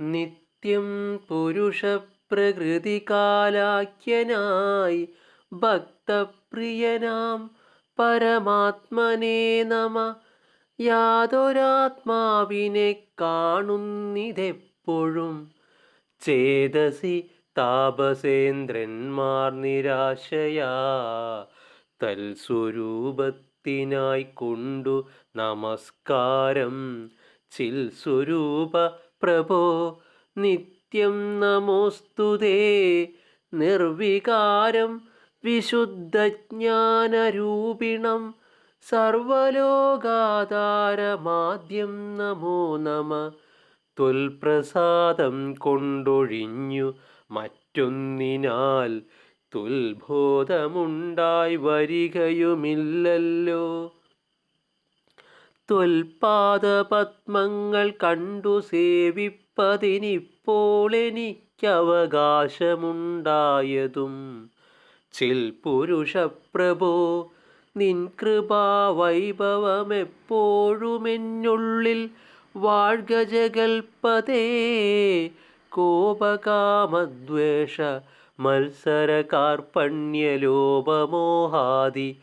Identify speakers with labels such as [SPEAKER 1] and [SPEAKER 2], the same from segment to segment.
[SPEAKER 1] നിത്യം പുരുഷ പ്രകൃതി പുരുഷപ്രകൃതികാലാഖ്യനായി ഭക്തപ്രിയനാം പരമാത്മനെ നമ. യാതൊരാത്മാവിനെ കാണുന്നിതെപ്പോഴും ചേതസി താപസേന്ദ്രന്മാർ നിരാശയാ. തൽസ്വരൂപത്തിനായി കൊണ്ടു നമസ്കാരം. ചിൽ സ്വരൂപ പ്രഭോ നിത്യം നമോസ്തുതേ നിർവികാരം വിശുദ്ധജ്ഞാനരൂപിണം സർവലോകാധാരമാദ്യം നമോ നമ. തുൽപ്രസാദം കൊണ്ടൊഴിഞ്ഞു മറ്റൊന്നിനാൽ തുൽബോധമുണ്ടായി വരികയുമില്ലല്ലോ. ത്വൽപാദപത്മങ്ങൾ കണ്ടു സേവിപ്പതിനിപ്പോൾ എനിക്കവകാശമുണ്ടായതും. ചിൽ പുരുഷപ്രഭോ നിൻ കൃപാവൈഭവമെപ്പോഴുമെന്നുള്ളിൽ വാഴ്ക ജഗൽപതേ. കോപകാമദ്വേഷ മത്സര കാർപ്പണ്യലോപമോഹാദി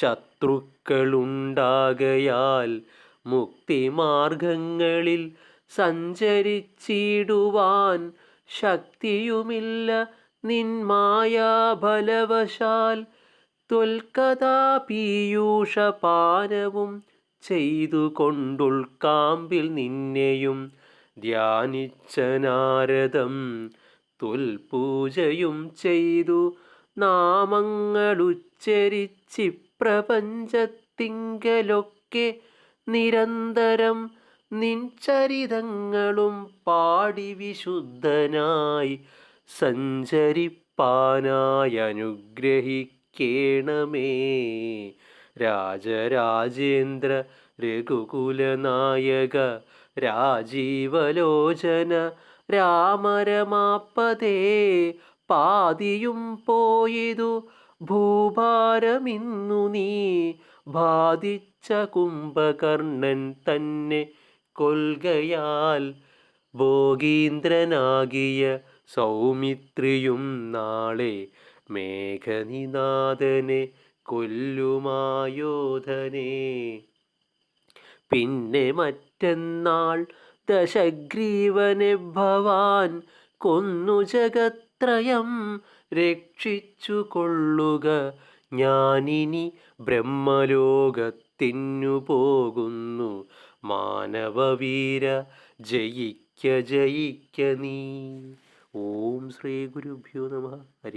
[SPEAKER 1] ശത്രുക്കളുണ്ടാകയാൽ മുക്തിമാർഗങ്ങളിൽ സഞ്ചരിച്ചിടുവാൻ ശക്തിയുമില്ല നിന്മായാബലവശാൽ മായാബലവശാൽ. ത്വൽക്കഥാപീയൂഷപാനവും ചെയ്തു കൊണ്ടുൾക്കാമ്പിൽ നിന്നെയും ധ്യാനിച്ച നാരദം തൊൽപൂജയും ചെയ്തു നാമങ്ങളുച്ചരിച്ചി പ്രപഞ്ചത്തിങ്കലൊക്കെ നിരന്തരം നിൻചരിതങ്ങളും പാടി വിശുദ്ധനായി സഞ്ചരിപ്പാനായി അനുഗ്രഹിക്കണമേ. രാജരാജേന്ദ്ര രഘുകുലനായക രാജീവലോചന രാമരമാപ്പതേ പാതിയും പോയതു ഭൂഭാരമിന്നു നീ ബാധിച്ച കുംഭകർണൻ തന്നെ കൊൽകയാൽ ഭോഗീന്ദ്രനാകിയ സൗമിത്രിയും നാളെ മേഘനിനാഥനെ കൊല്ലുമായോധനെ. പിന്നെ മറ്റന്നാൾ ദശഗ്രീവനെ ഭവാൻ കൊന്നു ജഗത്രയം രക്ഷിച്ചു കൊള്ളുക ഞാനിനി ബ്രഹ്മലോകത്തിനു പോകുന്നു മാനവവീര ജയിക്ക ജയിക്ക നീ. ഓം ശ്രീ ഗുരുഭ്യോ നമ. ഹരി